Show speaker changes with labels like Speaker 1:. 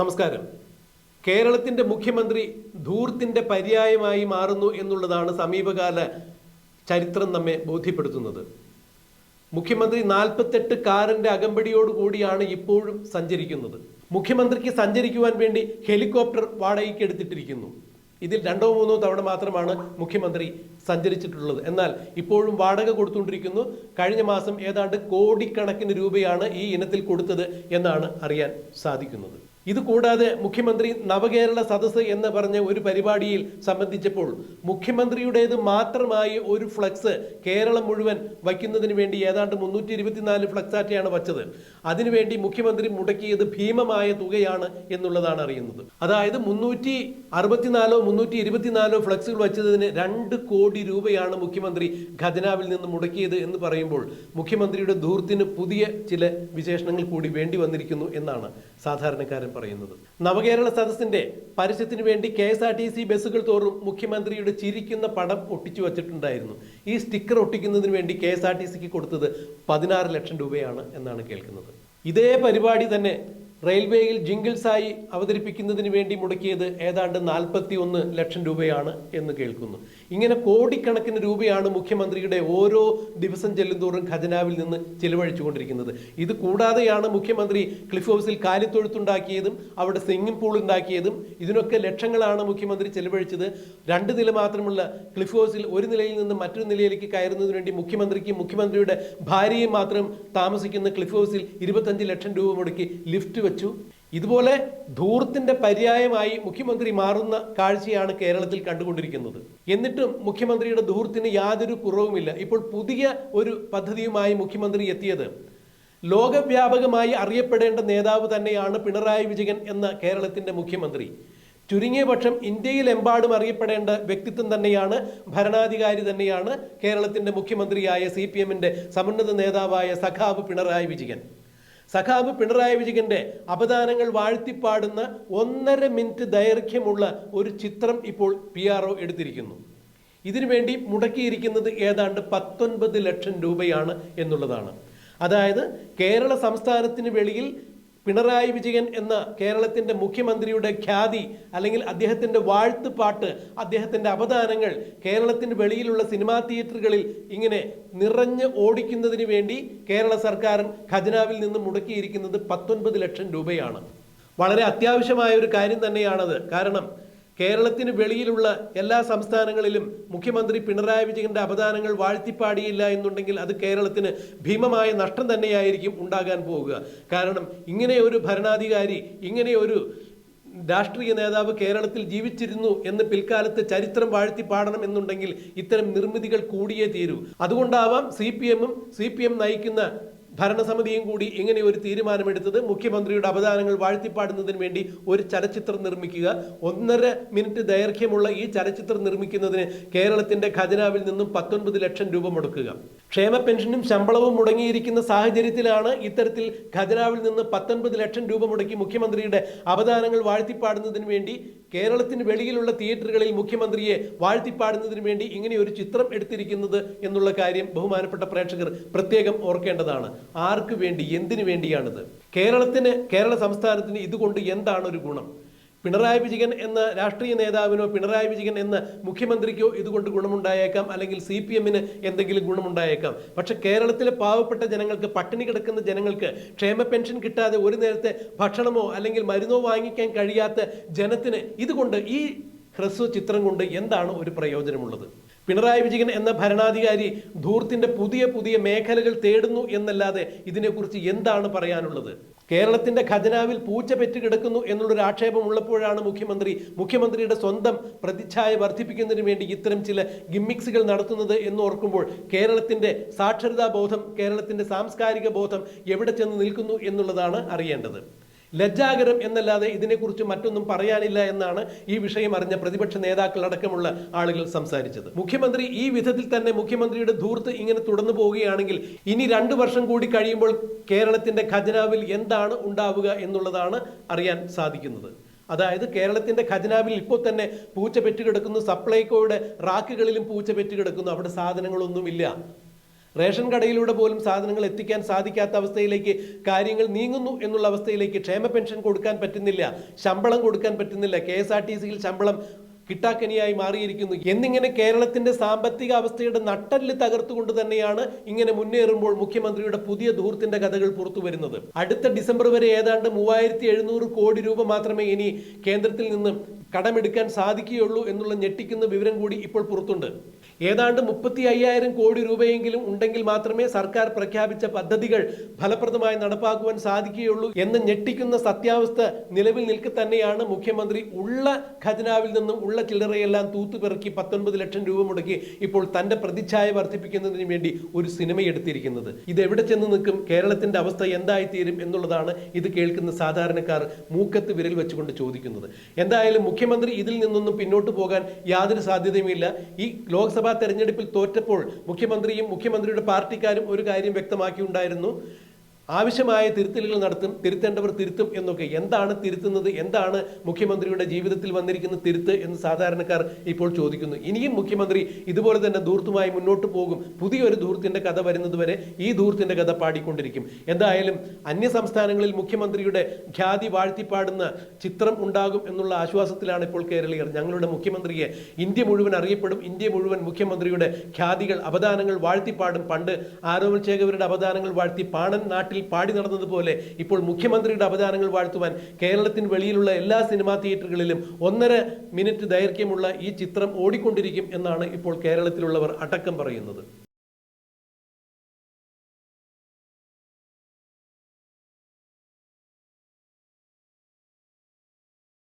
Speaker 1: നമസ്കാരം. കേരളത്തിന്റെ മുഖ്യമന്ത്രി ധൂർത്തിന്റെ പര്യായമായി മാറുന്നു എന്നുള്ളതാണ് സമീപകാല ചരിത്രം നമ്മെ ബോധ്യപ്പെടുത്തുന്നത്. മുഖ്യമന്ത്രി നാൽപ്പത്തെട്ട് കാറിന്റെ അകമ്പടിയോടുകൂടിയാണ് ഇപ്പോഴും സഞ്ചരിക്കുന്നത്. മുഖ്യമന്ത്രിക്ക് സഞ്ചരിക്കുവാൻ വേണ്ടി ഹെലികോപ്റ്റർ വാടകയ്ക്ക് എടുത്തിട്ടിരിക്കുന്നു. ഇതിൽ രണ്ടോ മൂന്നോ തവണ മാത്രമാണ് മുഖ്യമന്ത്രി സഞ്ചരിച്ചിട്ടുള്ളത്. എന്നാൽ ഇപ്പോഴും വാടക കൊടുത്തുകൊണ്ടിരിക്കുന്നു. കഴിഞ്ഞ മാസം ഏതാണ്ട് കോടിക്കണക്കിന് രൂപയാണ് ഈ ഇനത്തിൽ കൊടുത്തത് എന്നാണ് അറിയാൻ സാധിക്കുന്നത്. ഇത് കൂടാതെ മുഖ്യമന്ത്രി നവകേരള സദസ്സ് എന്ന് പറഞ്ഞ ഒരു പരിപാടിയിൽ സംബന്ധിച്ചപ്പോൾ മുഖ്യമന്ത്രിയുടേത് മാത്രമായി ഒരു ഫ്ലക്സ് കേരളം മുഴുവൻ വയ്ക്കുന്നതിന് വേണ്ടി ഏതാണ്ട് മുന്നൂറ്റി ഇരുപത്തിനാല് ഫ്ലക്സാറ്റയാണ് വച്ചത്. അതിനുവേണ്ടി മുഖ്യമന്ത്രി മുടക്കിയത് ഭീമമായ തുകയാണ് എന്നുള്ളതാണ് അറിയുന്നത്. അതായത് മുന്നൂറ്റി അറുപത്തിനാലോ മുന്നൂറ്റി ഇരുപത്തിനാലോ ഫ്ലക്സുകൾ വച്ചതിന് രണ്ട് കോടി രൂപയാണ് മുഖ്യമന്ത്രി ഖജനാവിൽ നിന്ന് മുടക്കിയത് എന്ന് പറയുമ്പോൾ മുഖ്യമന്ത്രിയുടെ ധൂർത്തിന് പുതിയ ചില വിശേഷണങ്ങൾ കൂടി വേണ്ടി വന്നിരിക്കുന്നു എന്നാണ് സാധാരണക്കാരൻ പറയുന്നത്. നവകേരള സദസ്സിന്റെ പരസ്യത്തിന് വേണ്ടി K S R T C ബസ്സുകൾ തോറും മുഖ്യമന്ത്രിയുടെ ചിരിക്കുന്ന പടം ഒട്ടിച്ചു വച്ചിട്ടുണ്ടായിരുന്നു. ഈ സ്റ്റിക്കർ ഒട്ടിക്കുന്നതിന് വേണ്ടി കെ എസ് ആർ ടി സിക്ക് കൊടുത്തത് പതിനാറ് ലക്ഷം രൂപയാണ് എന്നാണ് കേൾക്കുന്നത്. ഇതേ പരിപാടി തന്നെ റെയിൽവേയിൽ ജിംഗിൾസായി അവതരിപ്പിക്കുന്നതിന് വേണ്ടി മുടക്കിയത് ഏതാണ്ട് നാൽപ്പത്തി ഒന്ന് ലക്ഷം രൂപയാണ് എന്ന് കേൾക്കുന്നു. ഇങ്ങനെ കോടിക്കണക്കിന് രൂപയാണ് മുഖ്യമന്ത്രിയുടെ ഓരോ ദിവസം ചെല്ലുന്തോറും ഖജനാവിൽ നിന്ന് ചിലവഴിച്ചുകൊണ്ടിരിക്കുന്നത്. ഇത് കൂടാതെയാണ് മുഖ്യമന്ത്രി ക്ലിഫ് ഹൗസിൽ കാലിത്തൊഴുത്തുണ്ടാക്കിയതും അവിടെ സ്വിമ്മിംഗ് പൂൾ ഉണ്ടാക്കിയതും ഇതിനൊക്കെ ലക്ഷങ്ങളാണ് മുഖ്യമന്ത്രി ചെലവഴിച്ചത്. രണ്ട് നില മാത്രമുള്ള ക്ലിഫ് ഹൗസിൽ ഒരു നിലയിൽ നിന്ന് മറ്റൊരു നിലയിലേക്ക് കയറുന്നതിന് വേണ്ടി മുഖ്യമന്ത്രിക്ക് മുഖ്യമന്ത്രിയുടെ ഭാര്യയും മാത്രം താമസിക്കുന്ന ക്ലിഫ് ഹൗസിൽ ഇരുപത്തഞ്ച് ലക്ഷം രൂപ മുടക്കി ലിഫ്റ്റ് വെച്ചു. ഇതുപോലെ ധൂർത്തിന്റെ പര്യായമായി മുഖ്യമന്ത്രി മാറുന്ന കാഴ്ചയാണ് കേരളത്തിൽ കണ്ടുകൊണ്ടിരിക്കുന്നത്. എന്നിട്ടും മുഖ്യമന്ത്രിയുടെ ധൂർത്തിന് യാതൊരു കുറവുമില്ല. ഇപ്പോൾ പുതിയ ഒരു പദ്ധതിയുമായി മുഖ്യമന്ത്രി എത്തിയത്. ലോകവ്യാപകമായി അറിയപ്പെടേണ്ട നേതാവ് തന്നെയാണ് പിണറായി വിജയൻ എന്ന കേരളത്തിന്റെ മുഖ്യമന്ത്രി. ചുരുങ്ങിയ പക്ഷം ഇന്ത്യയിലെമ്പാടും അറിയപ്പെടേണ്ട വ്യക്തിത്വം തന്നെയാണ് ഭരണാധികാരി തന്നെയാണ് കേരളത്തിന്റെ മുഖ്യമന്ത്രിയായ സി പി എമ്മിന്റെ സമുന്നത നേതാവായ സഖാവ് പിണറായി വിജയൻ. സഖാവ് പിണറായി വിജയന്റെ അപദാനങ്ങൾ വാഴ്ത്തിപ്പാടുന്ന ഒന്നര മിനിറ്റ് ദൈർഘ്യമുള്ള ഒരു ചിത്രം ഇപ്പോൾ പി ആർ ഒ എടുത്തിരിക്കുന്നു. ഇതിനുവേണ്ടി മുടക്കിയിരിക്കുന്നത് ഏതാണ്ട് പത്തൊൻപത് ലക്ഷം രൂപയാണ് എന്നുള്ളതാണ്. അതായത് കേരള സംസ്ഥാനത്തിന് വെളിയിൽ പിണറായി വിജയൻ എന്ന കേരളത്തിന്റെ മുഖ്യമന്ത്രിയുടെ ഖ്യാതി അല്ലെങ്കിൽ അദ്ദേഹത്തിന്റെ വാഴ്ത്തുപാട്ട് അദ്ദേഹത്തിന്റെ അവദാനങ്ങൾ കേരളത്തിന് വെളിയിലുള്ള സിനിമാ തിയേറ്ററുകളിൽ ഇങ്ങനെ നിറഞ്ഞ് ഓടിക്കുന്നതിന് വേണ്ടി കേരള സർക്കാർ ഖജനാവിൽ നിന്ന് മുടക്കിയിരിക്കുന്നത് പത്തൊൻപത് ലക്ഷം രൂപയാണ്. വളരെ അത്യാവശ്യമായ ഒരു കാര്യം തന്നെയാണത്. കാരണം കേരളത്തിന് വെളിയിലുള്ള എല്ലാ സംസ്ഥാനങ്ങളിലും മുഖ്യമന്ത്രി പിണറായി വിജയന്റെ അപദാനങ്ങൾ വാഴ്ത്തിപ്പാടിയില്ല എന്നുണ്ടെങ്കിൽ അത് കേരളത്തിന് ഭീമമായ നഷ്ടം തന്നെയായിരിക്കും ഉണ്ടാകാൻ പോവുക. കാരണം ഇങ്ങനെ ഒരു ഭരണാധികാരി ഇങ്ങനെ ഒരു രാഷ്ട്രീയ നേതാവ് കേരളത്തിൽ ജീവിച്ചിരുന്നു എന്ന് പിൽക്കാലത്ത് ചരിത്രം വാഴ്ത്തി പാടണം എന്നുണ്ടെങ്കിൽ ഇത്തരം നിർമ്മിതികൾ കൂടിയേ തീരൂ. അതുകൊണ്ടാവാം സി പി എമ്മും സി പി എം നയിക്കുന്ന ഭരണസമിതിയും കൂടി ഇങ്ങനെ ഒരു തീരുമാനമെടുത്തത് മുഖ്യമന്ത്രിയുടെ അവദാനങ്ങൾ വാഴ്ത്തിപ്പാടുന്നതിന് വേണ്ടി ഒരു ചലച്ചിത്രം നിർമ്മിക്കുക. ഒന്നര മിനിറ്റ് ദൈർഘ്യമുള്ള ഈ ചലച്ചിത്രം നിർമ്മിക്കുന്നതിന് കേരളത്തിന്റെ ഖജനാവിൽ നിന്നും പത്തൊൻപത് ലക്ഷം രൂപ മുടക്കുക. ക്ഷേമ പെൻഷനും ശമ്പളവും മുടങ്ങിയിരിക്കുന്ന സാഹചര്യത്തിലാണ് ഇത്തരത്തിൽ ഖജനാവിൽ നിന്ന് പത്തൊൻപത് ലക്ഷം രൂപ മുടക്കി മുഖ്യമന്ത്രിയുടെ അവദാനങ്ങൾ വാഴ്ത്തിപ്പാടുന്നതിന് വേണ്ടി കേരളത്തിന് വെളിയിലുള്ള തിയേറ്ററുകളിൽ മുഖ്യമന്ത്രിയെ വാഴ്ത്തിപ്പാടുന്നതിന് വേണ്ടി ഇങ്ങനെ ഒരു ചിത്രം എടുത്തിരിക്കുന്നത് എന്നുള്ള കാര്യം ബഹുമാനപ്പെട്ട പ്രേക്ഷകർ പ്രത്യേകം ഓർക്കേണ്ടതാണ്. ആർക്ക് വേണ്ടി എന്തിനു വേണ്ടിയാണിത്? കേരളത്തിന് കേരള സംസ്ഥാനത്തിന് ഇതുകൊണ്ട് എന്താണ് ഒരു ഗുണം? പിണറായി വിജയൻ എന്ന രാഷ്ട്രീയ നേതാവിനോ പിണറായി വിജയൻ എന്ന മുഖ്യമന്ത്രിക്കോ ഇതുകൊണ്ട് ഗുണമുണ്ടായേക്കാം അല്ലെങ്കിൽ സി പി എമ്മിന് എന്തെങ്കിലും ഗുണമുണ്ടായേക്കാം. പക്ഷെ കേരളത്തിലെ പാവപ്പെട്ട ജനങ്ങൾക്ക് പട്ടിണി കിടക്കുന്ന ജനങ്ങൾക്ക് ക്ഷേമ പെൻഷൻ കിട്ടാതെ ഒരു നേരത്തെ ഭക്ഷണമോ അല്ലെങ്കിൽ മരുന്നോ വാങ്ങിക്കാൻ കഴിയാത്ത ജനത്തിന് ഇതുകൊണ്ട് ഈ ഹ്രസ്വ ചിത്രം കൊണ്ട് എന്താണ് ഒരു പ്രയോജനമുള്ളത്? പിണറായി വിജയൻ എന്ന ഭരണാധികാരി ധൂർത്തിന്റെ പുതിയ പുതിയ മേഖലകൾ തേടുന്നു എന്നല്ലാതെ ഇതിനെക്കുറിച്ച് എന്താണ് പറയാനുള്ളത്? കേരളത്തിന്റെ ഖജനാവിൽ പൂച്ച പെറ്റ് കിടക്കുന്നു എന്നുള്ളൊരു ആക്ഷേപം ഉള്ളപ്പോഴാണ് മുഖ്യമന്ത്രി മുഖ്യമന്ത്രിയുടെ സ്വന്തം പ്രതിച്ഛായ വർദ്ധിപ്പിക്കുന്നതിന് വേണ്ടി ഇത്തരം ചില ഗിമ്മിക്സുകൾ നടത്തുന്നത് എന്ന് ഓർക്കുമ്പോൾ കേരളത്തിന്റെ സാക്ഷരതാ ബോധം കേരളത്തിന്റെ സാംസ്കാരിക ബോധം എവിടെ ചെന്ന് നിൽക്കുന്നു എന്നുള്ളതാണ് അറിയേണ്ടത്. ലജ്ജാകരം എന്നല്ലാതെ ഇതിനെക്കുറിച്ച് മറ്റൊന്നും പറയാനില്ല എന്നാണ് ഈ വിഷയം അറിഞ്ഞ പ്രതിപക്ഷ നേതാക്കൾ അടക്കമുള്ള ആളുകൾ സംസാരിച്ചത്. മുഖ്യമന്ത്രി ഈ വിധത്തിൽ തന്നെ മുഖ്യമന്ത്രിയുടെ ധൂർത്ത് ഇങ്ങനെ തുടർന്നു പോവുകയാണെങ്കിൽ ഇനി രണ്ടു വർഷം കൂടി കഴിയുമ്പോൾ കേരളത്തിന്റെ ഖജനാവിൽ എന്താണ് ഉണ്ടാവുക എന്നുള്ളതാണ് അറിയാൻ സാധിക്കുന്നത്. അതായത് കേരളത്തിന്റെ ഖജനാവിൽ ഇപ്പോൾ തന്നെ പൂച്ച പെറ്റുകിടക്കുന്നു സപ്ലൈകോയുടെ റാക്കുകളിലും പൂച്ച പെറ്റുകിടക്കുന്നു അവിടെ സാധനങ്ങളൊന്നുമില്ല. റേഷൻ കടയിലൂടെ പോലും സാധനങ്ങൾ എത്തിക്കാൻ സാധിക്കാത്ത അവസ്ഥയിലേക്ക് കാര്യങ്ങൾ നീങ്ങുന്നു എന്നുള്ള അവസ്ഥയിലേക്ക് ക്ഷേമ പെൻഷൻ കൊടുക്കാൻ പറ്റുന്നില്ല ശമ്പളം കൊടുക്കാൻ പറ്റുന്നില്ല കെ എസ് ആർ ടി സിയിൽ ശമ്പളം കിട്ടാക്കനിയായി മാറിയിരിക്കുന്നു. എന്നിങ്ങനെ കേരളത്തിന്റെ സാമ്പത്തിക അവസ്ഥയുടെ നട്ടൽ തകർത്തുകൊണ്ട് തന്നെയാണ് ഇങ്ങനെ മുന്നേറുമ്പോൾ മുഖ്യമന്ത്രിയുടെ പുതിയ ധൂർത്തിന്റെ കഥകൾ പുറത്തു വരുന്നത്. അടുത്ത ഡിസംബർ വരെ ഏതാണ്ട് മൂവായിരത്തി എഴുന്നൂറ് കോടി രൂപ മാത്രമേ ഇനി കേന്ദ്രത്തിൽ നിന്ന് കടമെടുക്കാൻ സാധിക്കുകയുള്ളൂ എന്നുള്ള ഞെട്ടിക്കുന്ന വിവരം കൂടി ഇപ്പോൾ പുറത്തുണ്ട്. ഏതാണ്ട് മുപ്പത്തി അയ്യായിരം കോടി രൂപയെങ്കിലും ഉണ്ടെങ്കിൽ മാത്രമേ സർക്കാർ പ്രഖ്യാപിച്ച പദ്ധതികൾ ഫലപ്രദമായി നടപ്പാക്കുവാൻ സാധിക്കുകയുള്ളൂ എന്ന് ഞെട്ടിക്കുന്ന സത്യാവസ്ഥ നിലവിൽ നിൽക്കെ തന്നെയാണ് മുഖ്യമന്ത്രി ഉള്ള ഖജനാവിൽ നിന്നും ഉള്ള ചില്ലറയെല്ലാം തൂത്തുപിറക്കി പത്തൊൻപത് ലക്ഷം രൂപ മുടക്കി ഇപ്പോൾ തന്റെ പ്രതിച്ഛായ വർദ്ധിപ്പിക്കുന്നതിന് വേണ്ടി ഒരു സിനിമ എടുത്തിരിക്കുന്നത്. ഇത് എവിടെ ചെന്ന് നിൽക്കും? കേരളത്തിന്റെ അവസ്ഥ എന്തായിത്തീരും എന്നുള്ളതാണ് ഇത് കേൾക്കുന്ന സാധാരണക്കാർ മൂക്കത്ത് വിരൽ വെച്ചുകൊണ്ട് ചോദിക്കുന്നത്. എന്തായാലും മുഖ്യമന്ത്രി ഇതിൽ നിന്നൊന്നും പിന്നോട്ട് പോകാൻ യാതൊരു സാധ്യതയുമില്ല. ഈ ലോക്സഭാ തെരഞ്ഞെടുപ്പിൽ തോറ്റപ്പോൾ മുഖ്യമന്ത്രിയും മുഖ്യമന്ത്രിയുടെ പാർട്ടിക്കാരും ഒരു കാര്യം വ്യക്തമാക്കിയുണ്ടായിരുന്നു. ആവശ്യമായ തിരുത്തലുകൾ നടത്തും തിരുത്തേണ്ടവർ തിരുത്തും എന്നൊക്കെ എന്താണ് തിരുത്തുന്നത് എന്താണ് മുഖ്യമന്ത്രിയുടെ ജീവിതത്തിൽ വന്നിരിക്കുന്ന തിരുത്ത് എന്ന് സാധാരണക്കാർ ഇപ്പോൾ ചോദിക്കുന്നു. ഇനിയും മുഖ്യമന്ത്രി ഇതുപോലെ തന്നെ ധൂർത്തുമായി മുന്നോട്ട് പോകും. പുതിയൊരു ധൂർത്തിന്റെ കഥ വരുന്നതുവരെ ഈ ധൂർത്തിന്റെ കഥ പാടിക്കൊണ്ടിരിക്കും. എന്തായാലും അന്യ സംസ്ഥാനങ്ങളിൽ മുഖ്യമന്ത്രിയുടെ ഖ്യാതി വാഴ്ത്തിപ്പാടുന്ന ചിത്രം ഉണ്ടാകും എന്നുള്ള ആശ്വാസത്തിലാണ് ഇപ്പോൾ കേരളീയർ. ഞങ്ങളുടെ മുഖ്യമന്ത്രിയെ ഇന്ത്യ മുഴുവൻ അറിയപ്പെടും. ഇന്ത്യ മുഴുവൻ മുഖ്യമന്ത്രിയുടെ ഖ്യാതികൾ അവദാനങ്ങൾ വാഴ്ത്തിപ്പാടും. പണ്ട് ആരോപിച്ചേഖവരുടെ ചേകവരുടെ അവദാനങ്ങൾ വാഴ്ത്തി പാണൻ നാട്ടിൽ പാടി നടന്നതുപോലെ ഇപ്പോൾ മുഖ്യമന്ത്രിയുടെ അവതാരങ്ങൾ വാഴ്ത്തുവാൻ കേരളത്തിന് വെളിയിലുള്ള എല്ലാ സിനിമാ തിയേറ്ററുകളിലും ഒന്നര മിനിറ്റ് ദൈർഘ്യമുള്ള ഈ ചിത്രം ഓടിക്കൊണ്ടിരിക്കും എന്നാണ് ഇപ്പോൾ കേരളത്തിലുള്ളവർ അടക്കം പറയുന്നത്.